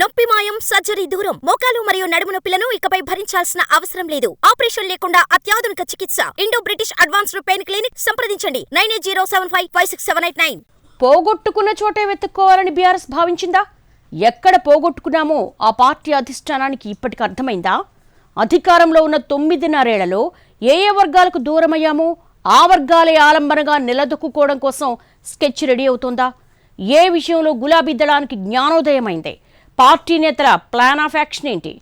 నొప్పి మాయం సర్జరీ దూరం. మోకాలు మరియు నడుము నొప్పులను ఇకపై భరించాల్సిన అవసరం లేదు. ఆపరేషన్ లేకుండా అత్యాధునిక చికిత్స. Indo British advanced pain clinic సంప్రదించండి. Nine eight zero seven five five six seven eight nine. పోగొట్టుకున్న చోటే వెతుక్కోవాలని బీఆర్ఎస్ భావించిందా? ఎక్కడ పోగొట్టుకున్నామో ఆ పార్టీ అధిష్టానానికి ఇప్పటికి అర్థమైందా? అధికారంలో ఉన్న తొమ్మిదిన్నరేళ్ళలో ఏ ఏ వర్గాలకు దూరమయ్యామో ఆ వర్గాలే ఆలంబనగా నిలదొక్కుకోవడం కోసం స్కెచ్ రెడీ అవుతోందా? ఏ విషయంలో గులాబీ దళానికి జ్ఞానోదయమైందే? పార్టీ నేతల ప్లాన్ ఆఫ్ యాక్షన్ ఏంటి?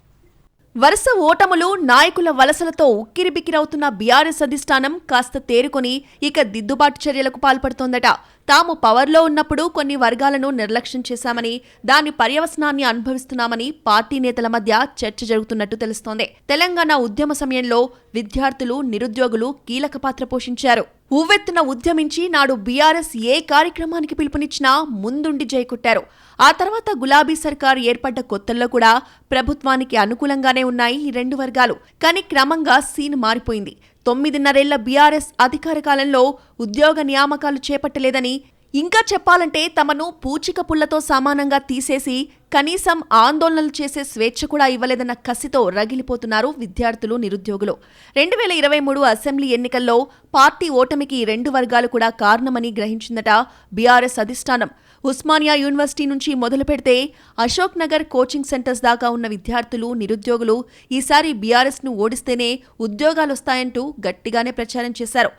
వరుస ఓటములు నాయకుల వలసలతో ఉక్కిరిబిక్కిరవుతున్న బీఆర్ఎస్ అధిష్టానం కాస్త తేరుకొని ఇక దిద్దుబాటు చర్యలకు పాల్పడుతోందట. తాము పవర్లో ఉన్నప్పుడు కొన్ని వర్గాలను నిర్లక్ష్యం చేశామని దాని పర్యవసనాన్ని అనుభవిస్తున్నామని పార్టీ నేతల మధ్య చర్చ జరుగుతున్నట్టు తెలుస్తోంది. తెలంగాణ ఉద్యమ సమయంలో విద్యార్థులు నిరుద్యోగులు కీలక పాత్ర పోషించారు. ఉవ్వెత్తున ఉద్యమించి నాడు బీఆర్ఎస్ ఏ కార్యక్రమానికి పిలుపునిచ్చినా ముందుండి జయకొట్టారు ఆ తర్వాత గులాబీ సర్కార్ ఏర్పడ్డ కొత్తల్లో కూడా ప్రభుత్వానికి అనుకూలంగానే ఉన్నాయి ఈ రెండు వర్గాలు. కానీ క్రమంగా సీన్ మారిపోయింది. తొమ్మిదిన్నరేళ్ళ బీఆర్ఎస్ అధికార కాలంలో ఉద్యోగ నియామకాలు చేపట్టలేదని ఇంకా చెప్పాలంటే తమను పూచిక పుల్లతో సమానంగా తీసేసి కనీసం ఆందోళనలు చేసే స్వేచ్ఛ కూడా ఇవ్వలేదన్న కసితో రగిలిపోతున్నారు విద్యార్థులు నిరుద్యోగులు. రెండు వేల ఇరవై మూడు అసెంబ్లీ ఎన్నికల్లో పార్టీ ఓటమికి రెండు వర్గాలు కూడా కారణమని గ్రహించిందట బీఆర్ఎస్ అధిష్టానం. ఉస్మానియా యూనివర్సిటీ నుంచి మొదలు పెడితే అశోక్ నగర్ కోచింగ్ సెంటర్స్ దాకా ఉన్న విద్యార్థులు నిరుద్యోగులు ఈసారి బీఆర్ఎస్ను ఓడిస్తేనే ఉద్యోగాలొస్తాయంటూ గట్టిగానే ప్రచారం చేశారు.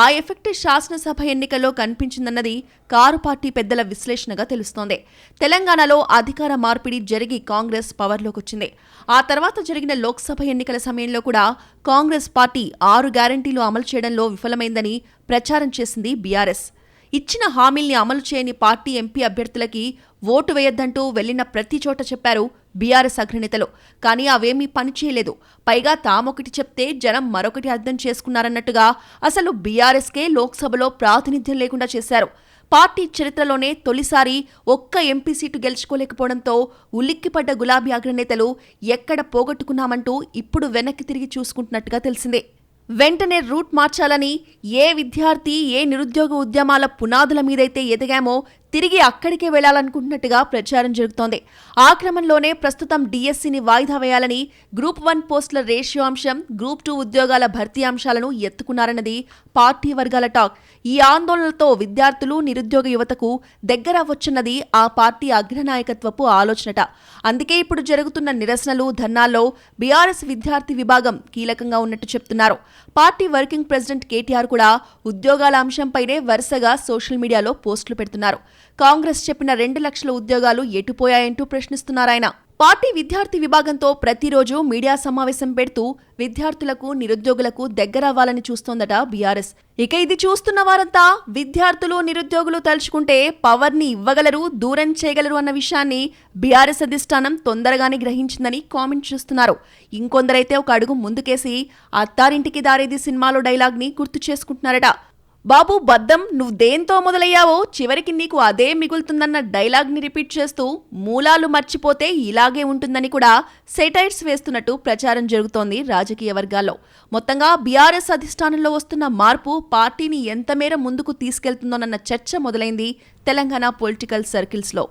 ఆ ఎఫెక్ట్ శాసనసభ ఎన్నికల్లో కనిపించిందన్నది కారు పార్టీ పెద్దల విశ్లేషణగా తెలుస్తోంది. తెలంగాణలో అధికార మార్పిడి జరిగి కాంగ్రెస్ పవర్లోకి వచ్చింది ఆ తర్వాత జరిగిన లోక్సభ ఎన్నికల సమయంలో కూడా కాంగ్రెస్ పార్టీ ఆరు గ్యారంటీలు అమలు చేయడంలో విఫలమైందని ప్రచారం చేసింది బీఆర్ఎస్. ఇచ్చిన హామీల్ని అమలు చేయని పార్టీ ఎంపీ అభ్యర్థులకి ఓటు వేయొద్దంటూ వెళ్ళిన ప్రతి చోట చెప్పారు బీఆర్ఎస్ అగ్రనేతలు. కానీ అవేమీ పనిచేయలేదు పైగా తామొకటి చెప్తే జనం మరొకటి అర్థం చేసుకున్నారన్నట్టుగా అసలు బీఆర్ఎస్కే లోక్సభలో ప్రాతినిధ్యం లేకుండా చేశారు. పార్టీ చరిత్రలోనే తొలిసారి ఒక్క ఎంపీ సీటు గెలుచుకోలేకపోవడంతో ఉలిక్కిపడ్డ గులాబీ అగ్రనేతలు ఎక్కడ పోగొట్టుకున్నామంటూ ఇప్పుడు వెనక్కి తిరిగి చూసుకుంటున్నట్టుగా తెలిసిందే. వెంటనే రూట్ మార్చాలని ఏ విద్యార్థి ఏ నిరుద్యోగ ఉద్యమాల పునాదుల మీదైతే ఎదిగామో తిరిగి అక్కడికే వెళ్ళాలనుకుంటున్నట్టుగా ప్రచారం జరుగుతోంది. ఆ క్రమంలోనే ప్రస్తుతం డిఎస్సిని వాయిదా వేయాలని గ్రూప్ వన్ పోస్టుల రేషియో అంశం గ్రూప్ టూ ఉద్యోగాల భర్తీ అంశాలను ఎత్తుకున్నారన్నది పార్టీ వర్గాల టాక్. ఈ ఆందోళనలతో విద్యార్థులు నిరుద్యోగ యువతకు దగ్గర వచ్చున్నది ఆ పార్టీ అగ్రనాయకత్వపు ఆలోచనట. అందుకే ఇప్పుడు జరుగుతున్న నిరసనలు ధర్నాల్లో బీఆర్ఎస్ విద్యార్థి విభాగం కీలకంగా ఉన్నట్టు చెప్తున్నారు. పార్టీ వర్కింగ్ ప్రెసిడెంట్ కేటీఆర్ కూడా ఉద్యోగాల అంశంపైనే వరుసగా సోషల్ మీడియాలో పోస్టులు పెడుతున్నారు. కాంగ్రెస్ చెప్పిన రెండు లక్షల ఉద్యోగాలు ఎటుపోయాయంటూ ప్రశ్నిస్తున్నారాయన. పార్టీ విద్యార్థి విభాగంతో ప్రతిరోజు మీడియా సమావేశం పెడుతూ విద్యార్థులకు నిరుద్యోగులకు దగ్గరవ్వాలని చూస్తోందట బీఆర్ఎస్. ఇక ఇది చూస్తున్న వారంతా విద్యార్థులు నిరుద్యోగులు తలుచుకుంటే పవర్ని ఇవ్వగలరు దూరం చేయగలరు అన్న విషయాన్ని బీఆర్ఎస్ అధిష్టానం తొందరగానే గ్రహించిందని కామెంట్ చేస్తున్నారు. ఇంకొందరైతే ఒక అడుగు ముందుకేసి అత్తారింటికి దారేది సినిమాలో డైలాగ్ని గుర్తు చేసుకుంటున్నారట. బాబు బద్దం నువ్వు దేంతో మొదలయ్యావో చివరికి నీకు అదే మిగులుతుందన్న డైలాగ్ని రిపీట్ చేస్తూ మూలాలు మర్చిపోతే ఇలాగే ఉంటుందని కూడా సెటైర్స్ వేస్తున్నట్టు ప్రచారం జరుగుతోంది రాజకీయ వర్గాల్లో. మొత్తంగా బీఆర్ఎస్ అధిష్టానంలో వస్తున్న మార్పు పార్టీని ఎంతమేర ముందుకు తీసుకెళ్తుందోనన్న చర్చ మొదలైంది తెలంగాణ పొలిటికల్ సర్కిల్స్లో.